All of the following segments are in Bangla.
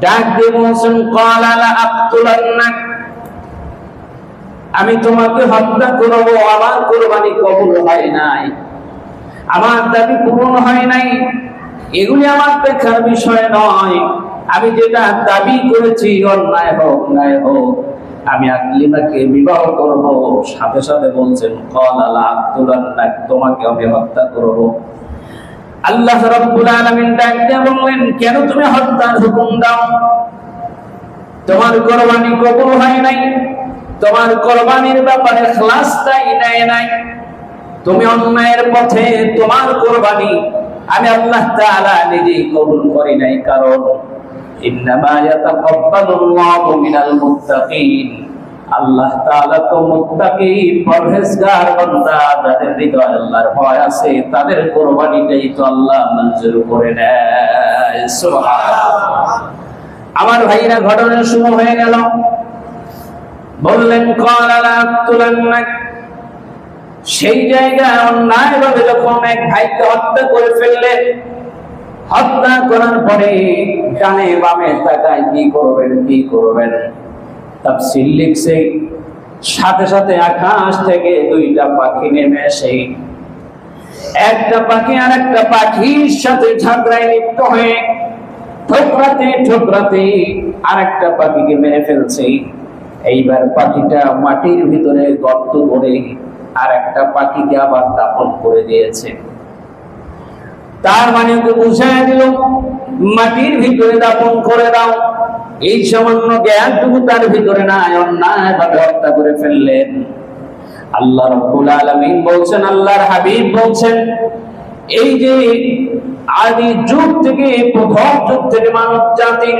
ডাক দিয়ে বলছেন আমি তোমাকে হত্যা করব, আমার কোরবানি কবুল হয় নাই। আমার দাবি পূরণ হয় নাই। এগুলি আমার দেখার বিষয় নয়। আমি যেটা দাবি করেছি, অন্যায় হোক, ন্যায় হোক, আমি আকলিমাকে বিবাহ করব। সাথে সাথে বলছেন, কল আলা আব্দুল্লাহ তোমাকে আমি হত্যা করব। আল্লাহ রাব্বুল আলামিন ডাক বললেন, কেন তুমি হত্যার হুকুম দাও? তোমার কোরবানি কবুল হয় নাই। তোমার কোরবানির ব্যাপারে খ্লাসটাই নেয় নাই। তুমি অন্যায়ের পথে তোমার কোরবানি আমি আল্লাহ তাআলা নিজেই কবুল করি নাই। কারণ ইন্নামা ইয়াতাকাব্বালুল্লাহু মিনাল মুত্তাকিন। আল্লাহ তাআলা তো মুত্তাকি পরহেজগার বান্দা, যাদের হৃদয়ে আল্লাহর ভয় আছে, তাদের কোরবানিটাই তো আল্লাহ মঞ্জুর করে নেয়। সুবহানাল্লাহ। আমার ভাইরা, ঘটনা শুরু হয়ে গেল। বললেন কলালা সেই জায়গায় অন্যায় ভাবে যখন এক ভাইকে হত্যা করে ফেললেন, হত্যা করার পরে ডানে বামে তাকায়, কি করবেন কি করবেন? তাফসীর লিখছে, সাথে সাথে আকাশ থেকে দুইটা পাখি নেমে এসে একটা পাখি আর একটা পাখির সাথে ঝগড়ায় লিপ্ত হয়ে ঠোকরাতে ঠোকরাতে আর একটা পাখিকে মেরে ফেলছে। এইবার পাখিটা মাটির ভিতরে গর্ত করে আর একটা পাখিকে আবার দাপন করে দিয়েছে। তার মানে ওকে বুঝাই দিল, মাটির ভিতরে দাপন করে দাও। এই সামান্য জ্ঞানটুকু তার ভিতরে নাই, অন্যায় ভাবে হত্যা করে ফেললেন। আল্লাহ রব্বুল আলামিন বলছেন, আল্লাহর হাবিব বলছেন, এই যে আদি যুগ থেকে, প্রথম যুগ থেকে মানব জাতির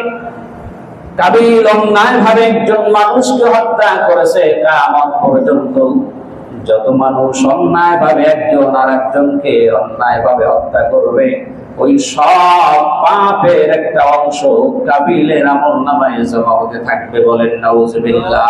কাবিল অন্যায় ভাবে একজন মানুষকে হত্যা করেছে এটা কামত পর্যন্ত যত মানুষ অন্যায় ভাবে একজন আর একজনকে অন্যায় ভাবে হত্যা করবে ওই সব পাপের একটা অংশ কাবিলের আমল নামায় জমা হতে থাকবে বলেন নাউজুবিল্লাহ।